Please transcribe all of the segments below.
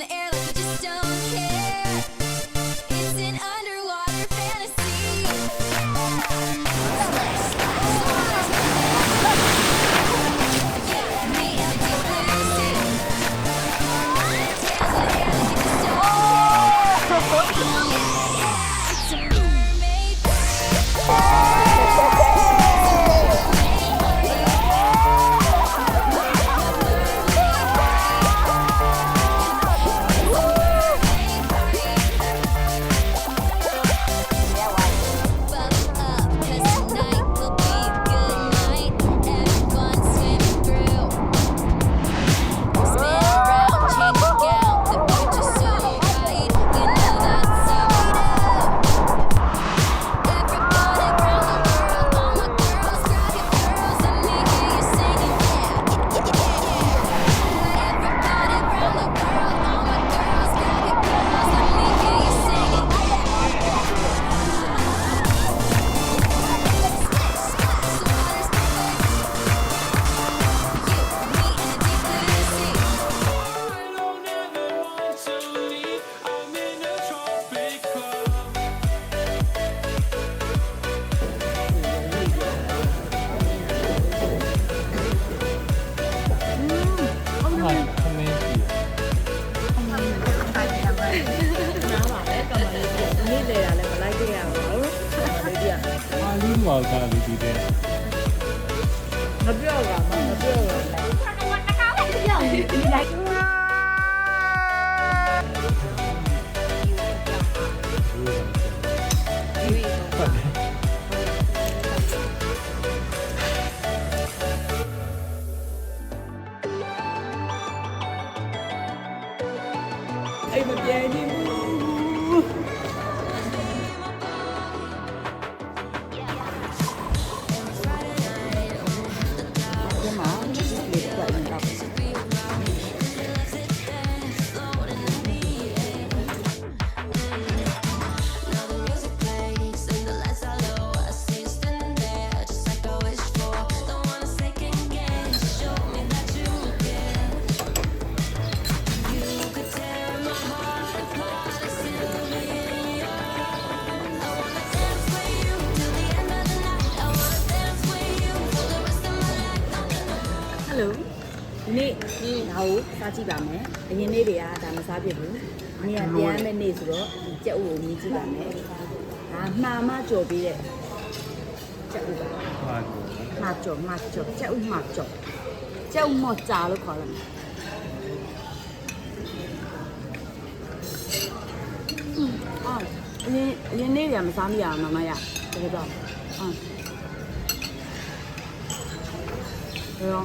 in the air. Vallahi di de. Yapıyorlar ama yapıyorlar. Ay, mag-yenim ဒီနေ့ဒီဒါကိုစားကြည့်ပါမယ်အရင်နေ့တွေကဒါမစားဖြစ်ဘူးဒီနေ့ကပြန်မဲ့နေ့ဆိုတော့ဒီကြက်ဥကိုမြင်ကြည့်ပါမယ်ဒါမှားမကြော်ပေးတဲ့ကြက်ဥပါဟာကိုမှားကြော်မှားကြော်ကြက်ဥမှားကြော်ကြက်ဥမော့ကြာလို့ခေါ်တယ်อืมအာအရင်အရင်နေ့တွေကမစားမိရအောင်မမရတကယ်တော့အာရော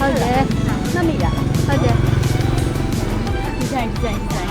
ဟုတ်တယ်ဟုတ်တယ်ဟုတ်တယ်ဟုတ်တယ်နှမိတာဟုတ်တယ်ဒီဇိုင်းဒီဇိုင်းဒီဇိုင်း